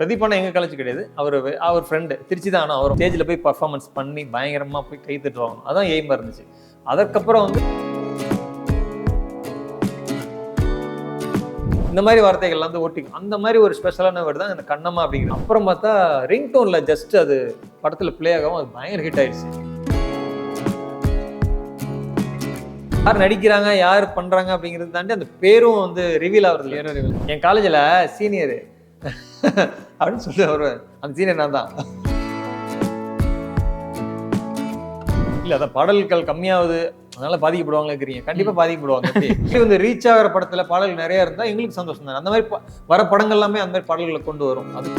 பிரதீப் அண்ணா எங்க காலேஜ் கிடையாது. அவர் அவர் ஃப்ரெண்டு திருச்சி தான் ஆனால் அவர் ஸ்டேஜில் போய் பர்ஃபார்மன்ஸ் பண்ணி பயங்கரமா போய் கை தட்டுவாங்க. அதான் எய்மா இருந்துச்சு. அதுக்கப்புறம் வந்து இந்த மாதிரி வார்த்தைகள் வந்து ஓட்டிக்கும் அந்த மாதிரி ஒரு ஸ்பெஷலான வேர்டு தான் இந்த கண்ணம்மா அப்படிங்கிறது அப்புறம் பார்த்தா ரிங் டோன்ல ஜஸ்ட் அது படத்துல ப்ளே ஆகவும் அது பயங்கர ஹிட் ஆயிடுச்சு. யார் நடிக்கிறாங்க யார் பண்றாங்க அப்படிங்கிறது தாண்டி அந்த பேரும் வந்து ரிவீல் ஆகுறது? என் காலேஜில் சீனியர் அப்படின்னு சொல்லி வருவார் அந்த சீனியர் நான் தான் இல்ல அதான் பாடல்கள் கம்மியாகுது அதனால பாதிக்கப்படுவாங்களே இருக்கிறீங்க கண்டிப்பா பாதிக்கப்படுவாங்க? இப்படி வந்து ரீச் ஆகிற படத்துல பாடல்கள் நிறைய இருந்தா எங்களுக்கு சந்தோஷம் தான். அந்த மாதிரி வர படங்கள் எல்லாமே அந்த மாதிரி பாடல்களை கொண்டு வரும். அது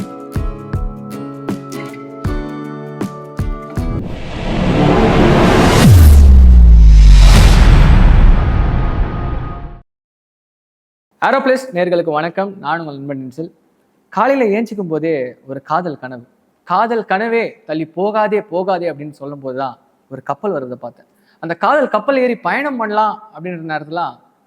ஏரோப்ளேஸ் நேர்களுக்கு வணக்கம். நான் உங்கள் நண்பன் நின்சில். காலையில் ஏஞ்சிக்கும் போதே ஒரு காதல் கனவு. காதல் கனவே தள்ளி போகாதே போகாதே அப்படின்னு சொல்லும்போது தான் ஒரு கப்பல் வருவதை பார்த்தேன். அந்த காதல் கப்பல் ஏறி பயணம் பண்ணலாம் அப்படின்ற நேரத்துல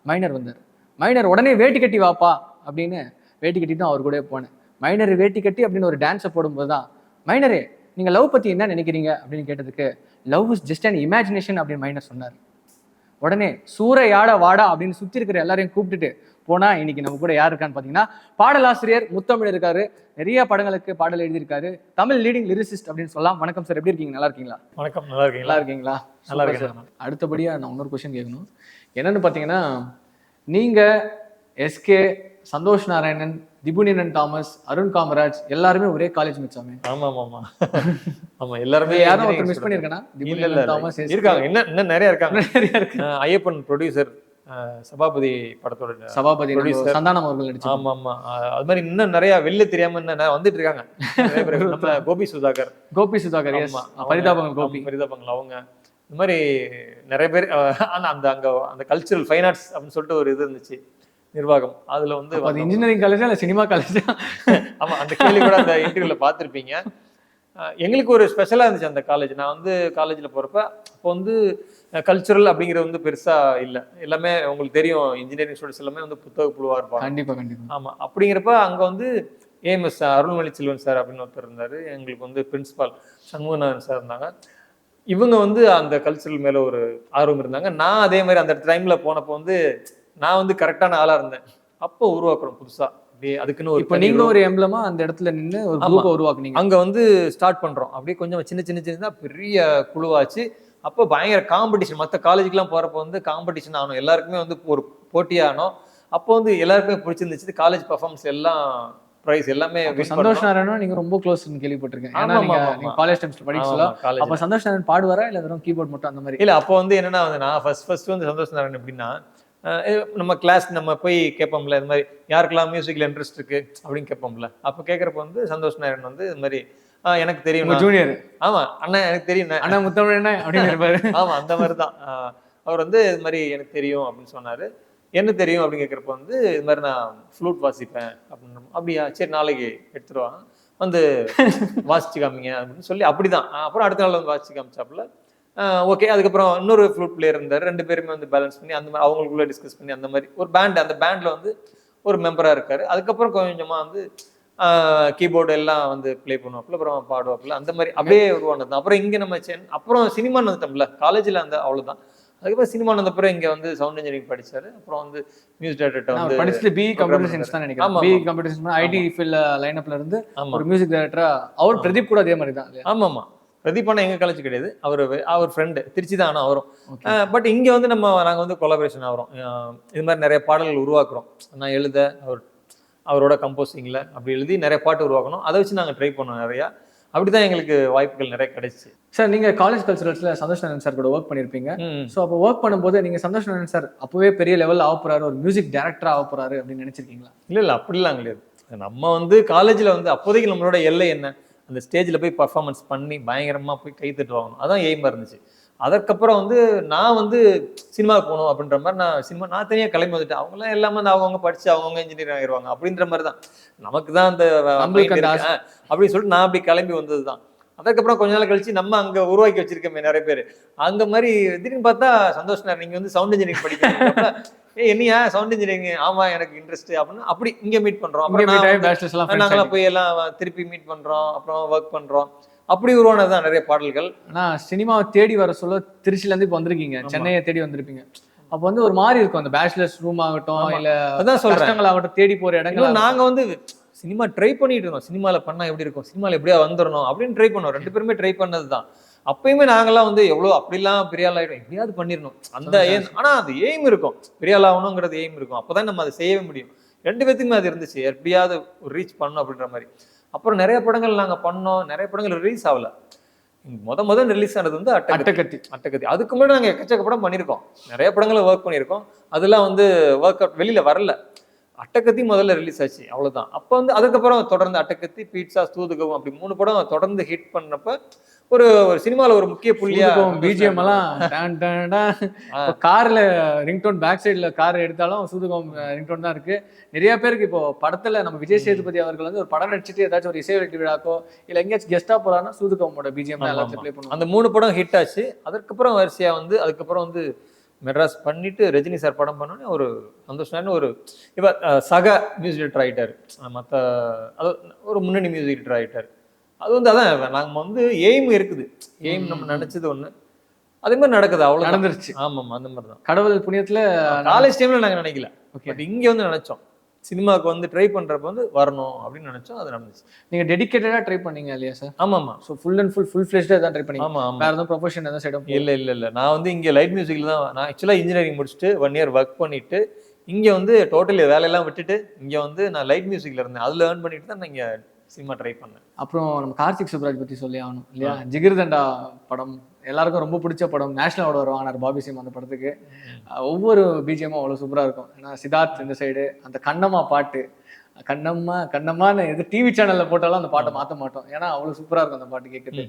மைனர் வந்தார். மைனர் உடனே வேட்டி கட்டி வாப்பா அப்படின்னு வேட்டி கட்டி தான் அவர் கூட போனேன். மைனர் வேட்டி கட்டி அப்படின்னு ஒரு டான்ஸை போடும்போது தான் மைனரே நீங்கள் லவ் பற்றி என்ன நினைக்கிறீங்க? அப்படின்னு கேட்டதுக்கு love is just an imagination அப்படின்னு மைனர் சொன்னார். உடனே சூறையாட வாடா அப்படின்னு சுத்தி இருக்கிற எல்லாரையும் கூப்பிட்டுட்டு போனா இன்னைக்கு நம்ம கூட யார் இருக்கான்னு பாத்தீங்கன்னா பாடலாசிரியர் முத்தமிழ் இருக்காரு. நிறைய படங்களுக்கு பாடல் எழுதியிருக்காரு. தமிழ் லீடிங் லிரிசிஸ்ட் அப்படின்னு சொல்லலாம். வணக்கம் சார் எப்படி இருக்கீங்க? நல்லா இருக்கீங்களா? வணக்கம். நல்லா இருக்கீங்களா? நல்லா இருக்கீங்களா? நல்லா sir. அடுத்தபடியா நான் இன்னொரு கொஸ்டின் கேட்கணும். என்னன்னு பாத்தீங்கன்னா நீங்க எஸ்கே சந்தோஷ் நாராயணன் திபுனினன் தாமஸ் அருண் காமராஜ் எல்லாருமே ஒரே காலேஜ் மிச்சாமே. ஆமா ஆமா ஆமா. எல்லாருமே யாரும் மிஸ் பண்ணிருக்கேனா student. இல்ல இல்ல திபுனினன் தாமஸ். இருக்காங்க. இன்னும் இன்னும் நிறைய இருக்காங்க. நிறைய இருக்கு. ஐயப்பன் ப்ரொடியூசர் சபாபதி படத்தோட சபாபதி. சந்தானம் அவர்கள் நடிச்சு ஆமா ஆமா அது மாதிரி இன்னும் நிறைய வெளில தெரியாம இன்னும் வந்துட்டு இருக்காங்க கோபி சுதாகர். கோபி சுதாகர் பரிதாபங்கள் கோபி. பரிதாபங்கள் அவங்க. இந்த மாதிரி நிறைய பேர் ஆனா அந்த அங்க அந்த கல்ச்சுரல் ஃபைன் ஆர்ட்ஸ் அப்படின்னு சொல்லிட்டு ஒரு இது இருந்துச்சு நிர்வாகம். அதுல வந்து அது. இன்ஜினியரிங் காலேஜா இல்ல சினிமா காலேஜா ஆமா அந்த கேள்வி கூட அந்த இன்டர்வியூல பார்த்திருப்பீங்க. அஹ், எங்களுக்கு ஒரு ஸ்பெஷலா இருந்துச்சு அந்த காலேஜ் நான் வந்து காலேஜ்ல போறப்ப அப்போ வந்து கல்ச்சுரல் அப்படிங்கிறது வந்து பெருசா இல்ல. எல்லாமே உங்களுக்கு தெரியும் இன்ஜினியரிங் ஸ்டூடெண்ட்ஸ் எல்லாமே வந்து புத்தக புழுவா இருப்பாங்க. கண்டிப்பா கண்டிப்பா. ஆமா. அப்படிங்கிறப்ப அங்க வந்து ஏஎம்எஸ் அருள்மொழி செல்வன் சார் அப்படின்னு ஒருத்தர் இருந்தாரு. எங்களுக்கு வந்து பிரின்சிபால் சண்முகநாதன் சார் இருந்தாங்க. இவங்க வந்து அந்த கல்ச்சரல் மேல ஒரு ஆர்வம் இருந்தாங்க. நான் அதே மாதிரி அந்த டைம்ல போனப்போ வந்து நான் வந்து கரெக்டான ஆளா இருந்தேன். அப்போ உருவாக்குறோம் புதுசா. அப்படியே அதுக்குன்னு ஒரு இப்ப தனி நீங்க ஒரு எம்blema அந்த இடத்துல நின்னு ஒரு. குரூப்பை உருவாக்குனீங்க. அங்க வந்து ஸ்டார்ட் பண்றோம். அப்படியே கொஞ்சம் சின்ன சின்ன சின்னதா பெரிய குழுவாச்சு. அப்போ பயங்கர காம்படிஷன் மற்ற காலேஜுக்குலாம் போறப்போ வந்து காம்படிஷன் ஆகணும். எல்லாருக்குமே வந்து ஒரு போட்டியாகணும் அப்போ வந்து எல்லாருக்குமே பிடிச்சிருந்துச்சு. காலேஜ் பர்ஃபார்மன்ஸ் எல்லாம் ப்ரைஸ் எல்லாமே சந்தோஷ். நாராயணன் நீங்க ரொம்ப க்ளோஸ் கேள்விப்பட்டிருக்கேன் ஏன்னா நீங்க காலேஜ் டைம்ஸ்ல college. அப்ப சந்தோஷ் நாராயணன் பாடுவாரா? இல்ல வெறும் கீபோர்ட் மட்டும் அந்த மாதிரி? இல்ல அப்போ வந்து என்னன்னா வந்து நான் ஃபர்ஸ்ட் ஃபர்ஸ்ட் வந்து சந்தோஷ் நாராயணன் எப்படின்னா நம்ம கிளாஸ் நம்ம போய் கேட்போம்ல இந்த மாதிரி யாருக்கெல்லாம் மியூசிக்ல இன்ட்ரெஸ்ட் இருக்கு? அப்படின்னு கேட்போம்ல. அப்போ கேட்கறப்ப வந்து சந்தோஷ் நாராயணன் வந்து இந்த மாதிரி "ஆ, எனக்கு தெரியும் உங்க நான்." ஜூனியர் ஆமா அண்ணா எனக்கு தெரியும் அண்ணா முத்தமிழ் என்ன அப்படின்னு இருப்பாரு ஆமா அந்த மாதிரி தான். அவர் வந்து இது மாதிரி எனக்கு தெரியும் அப்படின்னு சொன்னாரு. என்ன தெரியும்? அப்படின்னு கேட்குறப்ப வந்து இது மாதிரி நான் ஃப்ளூட் வாசிப்பேன். அப்படின்னு அப்படியா? சரி நாளைக்கு எடுத்துட்டு வா. வந்து வாசிச்சு காமிங்க அப்படின்னு சொல்லி அப்படிதான். அப்புறம் அடுத்த நாள் வந்து வாசிச்சு காமிச்சாப்புல ஓகே அதுக்கப்புறம் இன்னொரு ஃப்ளூட் பிளேயர் இருந்தார். ரெண்டு பேருமே வந்து பேலன்ஸ் பண்ணி அந்த மாதிரி அவங்களுக்குள்ள டிஸ்கஸ் பண்ணி அந்த மாதிரி ஒரு பேண்ட் அந்த பேண்ட்ல வந்து ஒரு மெம்பரா இருக்காரு. அதுக்கப்புறம் கொஞ்சமா வந்து கீபோர்டு எல்லாம் வந்து ப்ளே பண்ணுவாப்புல அப்புறம் பாடுவாப்புல. அந்த மாதிரி அப்படியே உருவானது. அப்புறம் இங்க நம்ம சென் அப்புறம் சினிமான்னு வந்துட்டோம்ல காலேஜ்ல அந்த அவ்வளவுதான். அதுக்கப்புறம் சினிமா பிறகு இங்க வந்து சவுண்ட் இன்ஜினியரிங் படிச்சாரு. அப்புறம் வந்து மியூசிக் டைரக்டர் வந்து படிச்சுட்டு பி கம்ப்யூட்டர் சயின்ஸ் தான் நினைக்கிறேன். B. Computer science IT field லைனப்ல இருந்து ஒரு மியூசிக் டைரக்டரா அவர் பிரதீப் கூட அதே மாதிரி தான் இல்லையா ஆமா ஆமா பிரதீப் அண்ணா எங்க காலேஜ் கிடையாது. அவர் அவர் ஃப்ரெண்டு திருச்சி தான் ஆனா அவரும். Okay. பட் இங்க வந்து நம்ம நாங்க வந்து கொலாபரேஷன் ஆகிறோம். இது மாதிரி நிறைய பாடல்கள் உருவாக்குறோம். நான் எழுத அவர் அவரோட கம்போசிங்ல அப்படி எழுதி நிறைய பாட்டு உருவாக்கணும். அதை வச்சு நாங்க ட்ரை பண்ணோம் நிறையா. அப்படிதான் எங்களுக்கு வாய்ப்புகள் நிறைய கிடைச்சு. சார் நீங்க காலேஜ் கல்ச்சுரல்ஸ்ல சந்தோஷ் நாராயணன் சார் கூட ஒர்க் பண்ணிருப்பீங்க. ம். ஸோ அப்போ ஒர்க் பண்ணும்போது நீங்க சந்தோஷ் நாராயணன் சார் அப்பவே பெரிய லெவல் ஆக போறாரு ஒரு மியூசிக் டைரக்டரா ஆக போறாரு அப்படின்னு நினைச்சிருக்கீங்களா? இல்ல இல்ல அப்படிலாம் கிடையாது. நம்ம வந்து காலேஜ்ல வந்து அப்போதைக்கு நம்மளோட எல்லை என்ன? அந்த ஸ்டேஜ்ல போய் பர்ஃபார்மன்ஸ் பண்ணி பயங்கரமா போய் கை தட்டு வாங்கணும் அதான் எய்மா இருந்துச்சு. அதுக்கப்புறம் வந்து நான் வந்து சினிமாவுக்கு போகணும் அப்படின்ற மாதிரி நான் சினிமா நான் தனியாக கிளம்பி வந்துட்டேன். அவங்களாம் எல்லாமே வந்து அவங்கவுங்க படிச்சு அவங்கவுங்க இன்ஜினியர் ஆகிடுவாங்க அப்படின்ற மாதிரி தான். நமக்கு தான் அந்த அப்படின்னு சொல்லிட்டு நான் அப்படி கிளம்பி வந்தது தான். அதுக்கப்புறம் கொஞ்ச நாள் கழிச்சு நம்ம அங்க உருவாக்கி வச்சிருக்கோமே நிறைய பேர். அந்த மாதிரி திடீர்னு பார்த்தா சந்தோஷ் நீங்க வந்து சவுண்ட் இன்ஜினியரிங் படிக்கிறீங்க. ஏ என்னையா? சவுண்ட் இன்ஜினியரிங் ஆமா எனக்கு இன்ட்ரெஸ்ட் அப்படின்னு அப்படி இங்க மீட் பண்றோம். அப்புறம் நாங்களாம். போய் எல்லாம் திருப்பி மீட் பண்றோம். அப்புறம் ஒர்க் பண்றோம். அப்படி உருவானது தான் நிறைய பாடல்கள். ஆனா சினிமாவை தேடி வர சொல்ல திருச்சில இருந்து இப்போ வந்திருக்கீங்க. சென்னையை தேடி வந்திருப்பீங்க. அப்போ வந்து ஒரு மாதிரி இருக்கும். அந்த பேச்சுலர்ஸ் ரூம் ஆகட்டும். இல்ல அதான் சொல்றேன். ஆகட்டும் தேடி போற இடங்கள் நாங்க வந்து சினிமா ட்ரை பண்ணிட்டு இருந்தோம். சினிமால பண்ணா எப்படி இருக்கும்? சினிமால எப்படியா வந்துடணும் அப்படின்னு ட்ரை பண்ணோம். ரெண்டு பேருமே ட்ரை பண்ணது தான் அப்பயுமே நாங்கெல்லாம் வந்து எவ்வளவு அப்படிலாம் பெரிய ஆள் ஆயிடும் எப்படியாவது பண்ணிடணும். அந்த சரி, aim- ஆனா அது எய்ம் இருக்கும். பெரிய ஆள் ஆகணுங்கிறது எய்ம் இருக்கும். அப்பதான் நம்ம அதை செய்யவே முடியும். ரெண்டு பேத்துக்குமே அது இருந்துச்சு. எப்படியாவது ரீச் பண்ணணும் அப்படின்ற மாதிரி. அப்புறம் நிறைய படங்கள் நாங்க பண்ணோம். நிறைய படங்கள் ரிலீஸ் ஆகல. முத முதல் ரிலீஸ் ஆனது வந்து அட்டை அட்டக்கத்தி அட்டகத்தி அதுக்கு முன்னாடி நாங்கள் எக்கச்சக்க படம் பண்ணியிருக்கோம். நிறைய படங்களை ஒர்க் பண்ணியிருக்கோம். அதெல்லாம் வந்து ஒர்க் அவுட் வெளியில் வரல. அட்டகத்தி முதல்ல ரிலீஸ் ஆச்சு அவ்வளவுதான். அப்போ வந்து அதுக்கப்புறம் தொடர்ந்து அட்டகத்தி பீட்சா தூதுகவும் அப்படி மூணு படம் தொடர்ந்து ஹிட் பண்ணப்ப ஒரு ஒரு சினிமாவில் ஒரு முக்கிய புள்ளியா பிஜிஎம் எல்லாம் கார்ல ரிங்டோன் பேக் சைடுல கார் எடுத்தாலும் சூதுகம் ரிங்டோன் தான் இருக்கு. நிறைய பேருக்கு இப்போ படத்துல நம்ம விஜய் சேதுபதி அவர்கள் வந்து ஒரு படம் நடிச்சிட்டு ஏதாச்சும் ஒரு இசை வெளியீட்டு விழாக்கோ இல்ல எங்கேயாச்சும் கெஸ்டா போறாங்கன்னா சூதுகமோட பிஜிஎம் எல்லாத்தையும் ஆமா. ப்ளே பண்ணுவாங்க. அந்த மூணு படம் ஹிட் ஆச்சு. அதுக்கப்புறம் வரிசையா வந்து அதுக்கப்புறம் வந்து மெட்ராஸ் பண்ணிட்டு ரஜினி சார் படம் பண்ணோன்னே ஒரு சந்தோஷமான ஒரு இப்போ சக மியூசிக் டேரக்டர் ஆகிட்டார் மற்ற அது ஒரு முன்னணி மியூசிக் டேரக்டர் ஆகிட்டார் அது வந்து அதான் நாங்கள் வந்து எய்ம் இருக்குது. எய்ம் நம்ம. நினைச்சது ஒண்ணு. அதே மாதிரி நடக்குது அவ்வளோ நடந்துருச்சு. ஆமாம் அந்த மாதிரி தான் கடவுள் புண்ணியத்துல காலேஜ் டைம்ல நாங்கள் நினைக்கல. ஓகே. இங்கே வந்து நினைச்சோம். சினிமாவுக்கு வந்து ட்ரை பண்றப்ப வந்து வரணும் அப்படின்னு நினைச்சோம் அது நடந்துச்சு. நீங்க டெடிகேட்டடா ட்ரை பண்ணீங்க இல்லையா சார் ஆமா ஆமா so full and full full ஃபிளெஷ்டா தான் ட்ரை பண்ணீங்க. ஆமா ஆமா. வேற எதுவும் ப்ரொஃபஷன் எதுவும் சைடும் இல்ல இல்ல இல்ல. நான் வந்து இங்க லைட் மியூசிக்ல தான் நான் ஆக்சுவலா இன்ஜினியரிங் முடிச்சுட்டு ஒன் இயர் ஒர்க் பண்ணிட்டு இங்க வந்து டோட்டலி வேலையெல்லாம் விட்டுட்டு இங்க வந்து நான் லைட் மியூசிக்ல இருந்தேன். அதுல ஏர்ன் பண்ணிட்டு தான் நான் இங்க சினிமா ட்ரை பண்ணேன். அப்புறம் நம்ம கார்த்திக் சுப்ராஜ் பத்தி சொல்லி ஆகணும் இல்லையா? ஜிகிர்தண்டா படம் எல்லாருக்கும் ரொம்ப பிடிச்ச படம் நேஷனல் அவார்டு வருவாங்க பாபி சிம் அந்த படத்துக்கு. ஒவ்வொரு பிஜிஎம்மும் அவ்வளோ சூப்பரா இருக்கும். ஏன்னா சித்தார்த் இந்த சைடு அந்த கண்ணம்மா பாட்டு. கண்ணம்மா கண்ணம்மான்னு எது டிவி சேனல்ல போட்டாலும் அந்த பாட்டை மாத்த மாட்டோம். ஏன்னா அவ்வளவு சூப்பரா இருக்கும் அந்த பாட்டு கேட்குறது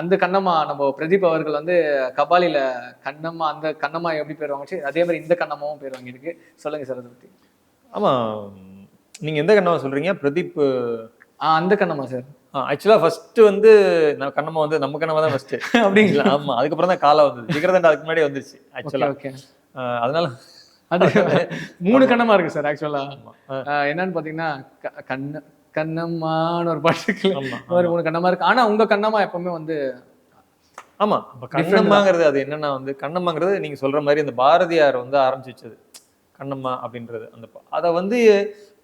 அந்த கண்ணம்மா நம்ம பிரதீப் அவர்கள் வந்து கபாலில கண்ணம்மா அந்த கண்ணம்மா எப்படி பேர் வாங்கிச்சு? அதே மாதிரி இந்த கண்ணம்மாவும் பேர் வாங்கியிருக்கு. சொல்லுங்க சார் அதை பத்தி. ஆமா நீங்க எந்த கண்ணமா சொல்றீங்க? பிரதீப் ஆ அந்த கண்ணம்மா சார். ஆக்சுவலா ஃபர்ஸ்ட் வந்து நான் கண்ணம்மா வந்து நம்ம கண்ணமா தான் ஃபர்ஸ்ட் அப்படிங்களா? ஆமா அதுக்கப்புறம் தான் காலா வந்தது. ஜிகரதண்டா அதுக்கு முன்னாடி வந்துருச்சு ஓகே ஆக்சுவலா ஓகே அதனால அது மூணு கண்ணமா இருக்கு சார் ஆக்சுவலா என்னன்னு பாத்தீங்கன்னா கண்ண கண்ணம்மான்னு ஒரு பாட்டு மாதிரி மூணு கண்ணமா இருக்கு. ஆனா உங்க கண்ணம்மா எப்பவுமே வந்து ஆமா இப்ப கண்ணம்மாங்கிறது அது என்னன்னா வந்து கண்ணம்மாங்கிறது நீங்க சொல்ற மாதிரி அந்த பாரதியார் வந்து ஆரம்பிச்சு வச்சது. கண்ணம்மா அப்படின்றது அந்த அத வந்து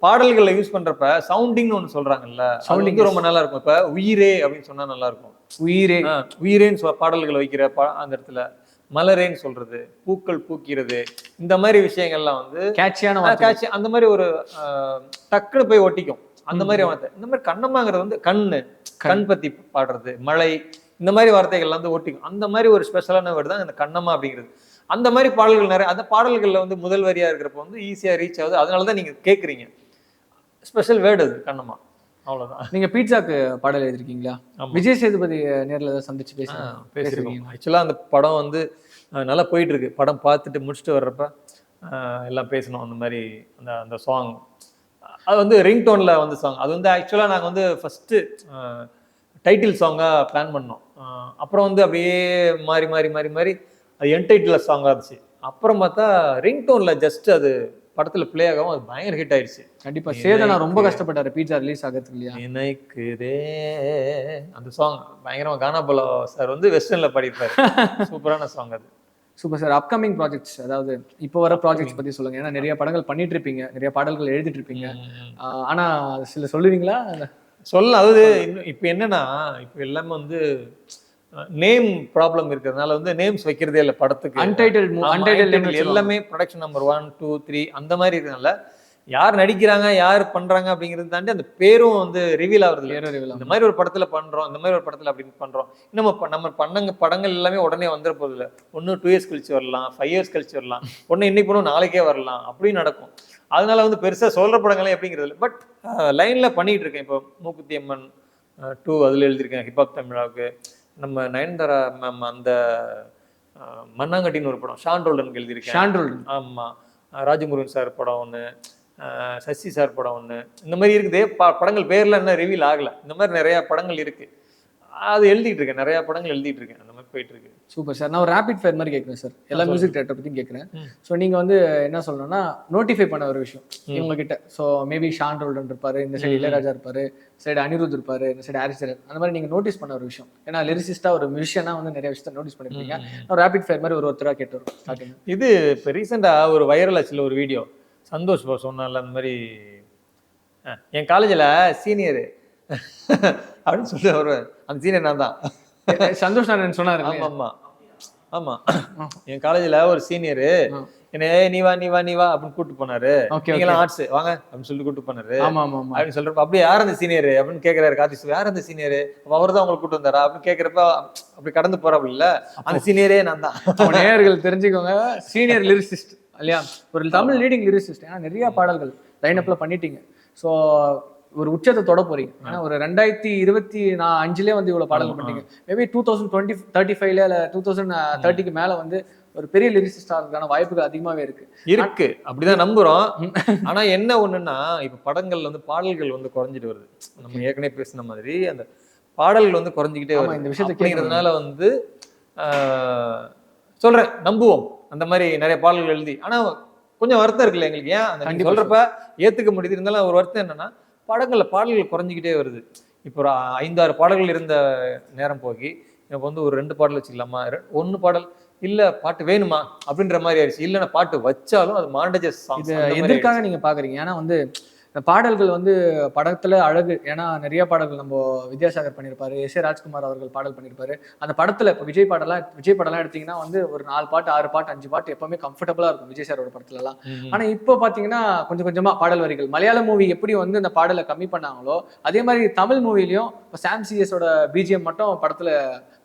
பாடல்கள்ல யூஸ் பண்றப்ப சவுண்டிங்னு ஒண்ணு சொல்றாங்கல்ல சவுண்டிங் ரொம்ப நல்லா இருக்கும் இப்ப உயிரே அப்படின்னு சொன்னா நல்லா இருக்கும் உயிரே உயிரேன்னு பாடல்கள் வைக்கிற அந்த இடத்துல. மலரேன்னு சொல்றது பூக்கள் பூக்கிறது இந்த மாதிரி விஷயங்கள்லாம் வந்து கேட்சியான காட்சி அந்த மாதிரி ஒரு ஆ, டக்குன்னு போய் ஒட்டிக்கும். அந்த மாதிரி வார்த்தை. இந்த மாதிரி கண்ணம்மாங்கிறது வந்து கண்ணு கண். பத்தி பாடுறது மழை இந்த மாதிரி வார்த்தைகள் வந்து ஒட்டிக்கும். அந்த மாதிரி ஒரு ஸ்பெஷலான வேர்டு தான் இந்த கண்ணம்மா அப்படிங்கிறது. அந்த மாதிரி பாடல்கள் நிறைய அந்த பாடல்கள்ல வந்து முதல் வரியா இருக்கிறப்ப வந்து ஈஸியா ரீச் ஆகுது. அதனால தான் நீங்க கேக்குறீங்க. ஸ்பெஷல் வேர்டு அது. கண்ணம்மா. அவ்வளவுதான். நீங்க பீட்சாக்கு பாடல் எழுதிருக்கீங்களா. விஜய் சேதுபதி நேர்ல ஏதாவது சந்திச்சு பேச பேசியிருக்கோம் பேசிருக்கீங்க. ஆக்சுவலா அந்த படம் வந்து நல்லா போயிட்டு இருக்கு படம் பார்த்துட்டு முடிச்சுட்டு வர்றப்ப எல்லாம் பேசணும். அந்த மாதிரி அந்த அந்த சாங் அது வந்து ரிங்டோன்ல வந்து சாங் அது வந்து ஆக்சுவலாக நாங்கள் வந்து ஃபஸ்ட்டு டைட்டில் சாங்காக பிளான் பண்ணோம். அப்புறம் வந்து அப்படியே மாறி மாறி மாறி மாறி அது என் டைட்டில் சாங்காக இருந்துச்சு. அப்புறம் பார்த்தா ரிங்டோனில் ஜஸ்ட் அது படத்தில் ப்ளே ஆகவும் அது பயங்கர ஹிட் ஆயிடுச்சு கண்டிப்பா. சேதனா ரொம்ப கஷ்டப்பட்டாரு. பீட்சா ரிலீஸ் ஆகிறதுக்கு இல்லையா? நினைக்குதே அந்த சாங் பயங்கரமா கானா போல சார் வந்து வெஸ்டர்ன்ல பாடியிருப்பாரு. சூப்பரான சாங் அது. Super sir. அப்கமிங் ப்ராஜெக்ட்ஸ் அதாவது இப்போ வர ப்ராஜெக்ட்ஸ் பத்தி சொல்லுங்க. ஏன்னா நிறைய படங்கள் பண்ணிட்டு இருப்பீங்க நிறைய பாடல்கள் எழுதிட்டு இருப்பீங்க ஆனா சில சொல்லுவீங்களா? சொல்ல அதாவது இன்னும் இப்போ என்னன்னா இப்போ எல்லாமே வந்து நேம் ப்ராப்ளம் இருக்கிறதுனால வந்து நேம்ஸ் வைக்கிறதே இல்லை படத்துக்கு. அன்டைட்டில் அன்டைட்டில் எல்லாமே production number one two three அந்த மாதிரி இருக்கனால யார் நடிக்கிறாங்க யார் பண்றாங்க அப்படிங்கிறது தாண்டி அந்த பேரும் வந்து ரிவீல் ஆகுறது இல்ல. இந்த மாதிரி ஒரு படத்துல பண்றோம் இந்த மாதிரி ஒரு படத்துல அப்படின்னு பண்றோம். நம்ம நம்ம பண்ணங்க படங்கள் எல்லாமே உடனே வந்துட போகுது இல்லை ஒன்று டூ இயர்ஸ் கழிச்சு வரலாம் ஃபைவ் இயர்ஸ் கழிச்சு வரலாம் ஒன்று இன்னைக்கு பண்ணுவோம் நாளைக்கே வரலாம் அப்படின்னு நடக்கும். அதனால வந்து பெருசா சொல்ற படங்களே எப்படிங்கிறது இல்லை. பட் லைன்ல பண்ணிட்டு இருக்கேன். இப்போ மூக்குத்தி அம்மன் டூ அதில் எழுதியிருக்கேன் ஹிப்ஹாப் தமிழாவுக்கு. நம்ம நயன்தாரா மேம் அந்த அஹ், மண்ணாங்கட்டின்னு ஒரு படம் ஷாண்டோல்டன் எழுதியிருக்கேன். ஷாண்ட்ரோல் ஆமா. அஹ் ராஜமுருகன் சார் படம் ஒன்று சசி சார் படம் ஒன்று இந்த மாதிரி இருக்குது. ப படங்கள் பேர்ல என்ன ரிவீல் ஆகல. இந்த மாதிரி நிறைய படங்கள் இருக்கு. அது எழுதிட்டு இருக்கேன். நிறைய படங்கள் எழுதிட்டு இருக்கேன். போயிட்டு இருக்கு சூப்பர் சார் நான் ஒரு ரேபிட் ஃபயர் மாதிரி கேட்குறேன் சார் எல்லா. மியூசிக் டேரக்டர் பற்றியும் கேட்குறேன். ஸோ நீங்கள் வந்து என்ன சொல்லணும்னா நோட்டிஃபை பண்ண ஒரு விஷயம். ம். இவங்க கிட்ட ஸோ மேபி ஷான் ரோல்டன் இருப்பாரு இந்த சைடு. இளையராஜா இருப்பாரு சைடு அனிருத் இருப்பாரு இந்த சைடு ஜெயராஜ். அந்த மாதிரி நீங்கள் நோட்டீஸ் பண்ண ஒரு விஷயம். ஏன்னா லிரிசிஸ்டா ஒரு மியூசியனா வந்து நிறைய விஷயத்த நோட்டீஸ் பண்ணிருப்பீங்க. நான் ரேபிட் ஃபயர் மாதிரி ஒரு ஒருத்தராக கேட்டு வரும் ஸ்டார்டிங் இது இப்போ ரீசெண்டாக ஒரு வைரல் ஆச்சுல ஒரு வீடியோ சந்தோஷ் பாபு சொன்னால அந்த மாதிரி என் காலேஜில் சீனியரு அப்படின்னு சொல்லி ஒரு அந்த சீனியர் நான் தான். சந்தோஷ் நான் சொன்னாரு ஆமா ஆமா ஆமா. என் காலேஜ்ல ஒரு சீனியரு. என்ன "ஏய், நீ வா நீ வா நீ வா அப்படின்னு கூட்டு போனாரு. நீங்களாம் ஆர்ட்ஸ் வாங்க அப்படின்னு சொல்லி கூட்டு போனாரு. அப்படின்னு சொல்றப்ப அப்படியே யார் அந்த சீனியர் அப்படின்னு கேக்குறாரு கார்த்திக் யார் அந்த சீனியர் அவர் தான் உங்களை கூட்டு வந்தாரா? அப்படின்னு கேக்குறப்ப அப்படி கடந்து போறாப்புல இல்ல. அந்த சீனியரே நான் தான். நேயர்கள் தெரிஞ்சுக்கோங்க. சீனியர் லிரிசிஸ்ட் இல்லையா? ஒரு தமிழ் லீடிங் லிரிசிஸ்ட் ஏன்னா நிறைய பாடல்கள் லைனப்ல பண்ணிட்டீங்க. ஸோ ஒரு உச்சத்தை தொட போறீங்க. ஏன்னா ஒரு ரெண்டாயிரத்தி இருபத்தி நான் அஞ்சுலேயே வந்து இவ்வளவு பாடல்கள் ஆமா, பண்ணீங்க maybe two thousand twenty thirty ஃபைவ்ல இல்லை டூ தௌசண்ட் தேர்ட்டிக்கு மேல வந்து ஒரு பெரிய லிரிசிஸ்ட் ஆகிறதுக்கான வாய்ப்புகள் அதிகமாவே இருக்கு. இருக்கு. அப்படிதான் நம்புறோம். ஆனா என்ன ஒண்ணுன்னா இப்ப படங்கள்ல வந்து பாடல்கள் வந்து குறைஞ்சிட்டு வருது. நம்ம ஏற்கனவே பேசின மாதிரி அந்த பாடல்கள் வந்து குறைஞ்சிக்கிட்டே வருது. இந்த விஷயத்தை அப்படிங்கிறதுனால வந்து ஆஹ், சொல்றேன் நம்புவோம். அந்த மாதிரி நிறைய பாடல்கள் எழுதி. ஆனா கொஞ்சம் வருத்தம் இருக்குல்ல எங்களுக்கு. ஏன்? அந்த சொல்றப்ப ஏத்துக்க முடியுது. இருந்தாலும் ஒரு வருத்தம் என்னன்னா படங்கள்ல பாடல்கள் குறைஞ்சிக்கிட்டே வருது. இப்போ ஒரு ஐந்தாறு பாடல்கள் இருந்த நேரம் போகி இப்போ வந்து ஒரு ரெண்டு பாடல் வச்சுக்கலாமா? ஒண்ணு பாடல் இல்ல பாட்டு வேணுமா? அப்படின்ற மாதிரி ஆயிடுச்சு. இல்லைன்னா பாட்டு வச்சாலும் அது மாண்டேஜஸ் எதற்காக நீங்க பாக்குறீங்க? ஏன்னா வந்து இந்த பாடல்கள் வந்து படத்துல அழகு. ஏன்னா நிறைய பாடல்கள் நம்ம வித்யாசாகர் பண்ணியிருப்பாரு எஸ் ஏ ராஜ்குமார் அவர்கள் பாடல் பண்ணியிருப்பாரு. அந்த படத்துல இப்போ விஜய் பாடலாம் விஜய் படம்லாம் எடுத்தீங்கன்னா வந்து ஒரு நாலு பாட்டு ஆறு பாட்டு அஞ்சு பாட்டு எப்பவுமே கம்ஃபர்டபுளா இருக்கும் விஜய் சாரோட படத்துல எல்லாம் ஆனா இப்போ பாத்தீங்கன்னா கொஞ்சம் கொஞ்சமா பாடல் வரிகள். மலையாள மூவி எப்படி வந்து இந்த பாடலை கம்மி பண்ணாங்களோ அதே மாதிரி தமிழ் மூவிலையும் இப்போ சாம் சிஎஸோட பிஜிஎம் மட்டும் படத்துல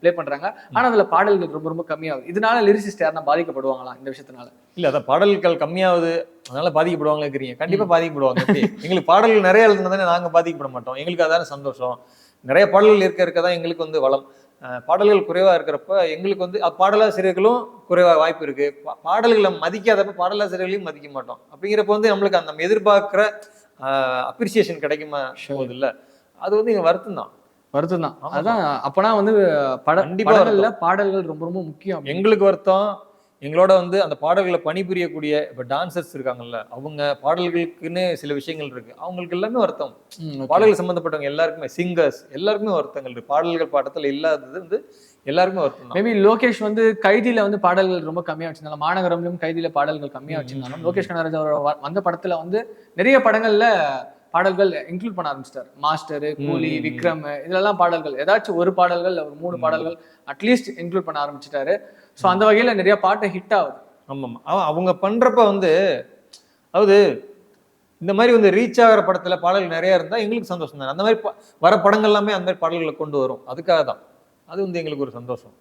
ப்ளே பண்றாங்க. ஆனா அதுல பாடல்கள் ரொம்ப ரொம்ப கம்மியாகுது. இதனால லிரிசிஸ்ட் யாருன்னா பாதிக்கப்படுவாங்களா இந்த விஷயத்தினால? இல்ல அதான் பாடல்கள் கம்மியாகுது. அதனால பாதிக்கப்படுவாங்களே இருக்கிறீங்க கண்டிப்பா பாதிக்கப்படுவாங்க. எங்களுக்கு பாடல்கள் நிறைய தானே நாங்க பாதிக்கப்பட மாட்டோம். எங்களுக்கு அதான சந்தோஷம். நிறைய பாடல்கள் இருக்க இருக்க தான் எங்களுக்கு வந்து வளம். பாடல்கள் குறைவா இருக்கிறப்ப எங்களுக்கு வந்து பாடலாசிரியர்களும் குறைவா வாய்ப்பு இருக்கு. பா- பாடல்களை மதிக்காதப்ப பாடலாசிரியர்களையும் மதிக்க மாட்டோம். அப்படிங்கிறப்ப வந்து நம்மளுக்கு அந்த எதிர்பார்க்கிற அப்ரிசியேஷன் கிடைக்குமா? இல்ல. அது வந்து எங்க வருத்தம் தான் வருத்தம் தான். அதான் அப்பனா வந்து படங்கள்ல பாடல்கள் ரொம்ப ரொம்ப முக்கியம். எங்களுக்கு வருத்தம் எங்களோட வந்து அந்த பாடல்களை பணிபுரியக்கூடிய இப்ப டான்சர்ஸ் இருக்காங்கல்ல அவங்க பாடல்களுக்குன்னு சில விஷயங்கள் இருக்கு. அவங்களுக்கு எல்லாமே வருத்தம். பாடல்கள் சம்பந்தப்பட்டவங்க எல்லாருக்குமே சிங்கர்ஸ் எல்லாருக்குமே வருத்தங்கள் இருக்கு. பாடல்கள் பாடத்துல இல்லாதது வந்து எல்லாருக்குமே வருத்தம் மேபி லோகேஷ் வந்து கைதியில வந்து பாடல்கள் ரொம்ப கம்மியா வச்சிருந்தாலும் மாநகரம்லயும் கைதியில பாடல்கள் கம்மியா வச்சிருந்தாலும் லோகேஷ் கனகராஜ் அவர் வந்த படத்துல வந்து நிறைய படங்கள்ல பாடல்கள் இன்க்ளூட் பண்ண ஆரம்பிச்சிட்டாரு. மாஸ்டர் கூலி. விக்ரம் இதெல்லாம் பாடல்கள். ஏதாச்சும் ஒரு பாடல்கள் ஒரு மூணு. பாடல்கள் அட்லீஸ்ட் இன்க்ளூட் பண்ண ஆரம்பிச்சிட்டாரு. சோ அந்த வகையில நிறைய பாட்டு ஹிட் ஆகுது. ஆமாம். அவ- அவங்க பண்றப்ப வந்து அதாவது இந்த மாதிரி வந்து ரீச் ஆகிற படத்துல பாடல்கள் நிறைய இருந்தா எங்களுக்கு சந்தோஷம் தான். அந்த மாதிரி வர படங்கள் எல்லாமே அந்த மாதிரி பாடல்களை கொண்டு வரும். அதுக்காக தான் அது வந்து எங்களுக்கு ஒரு சந்தோஷம்.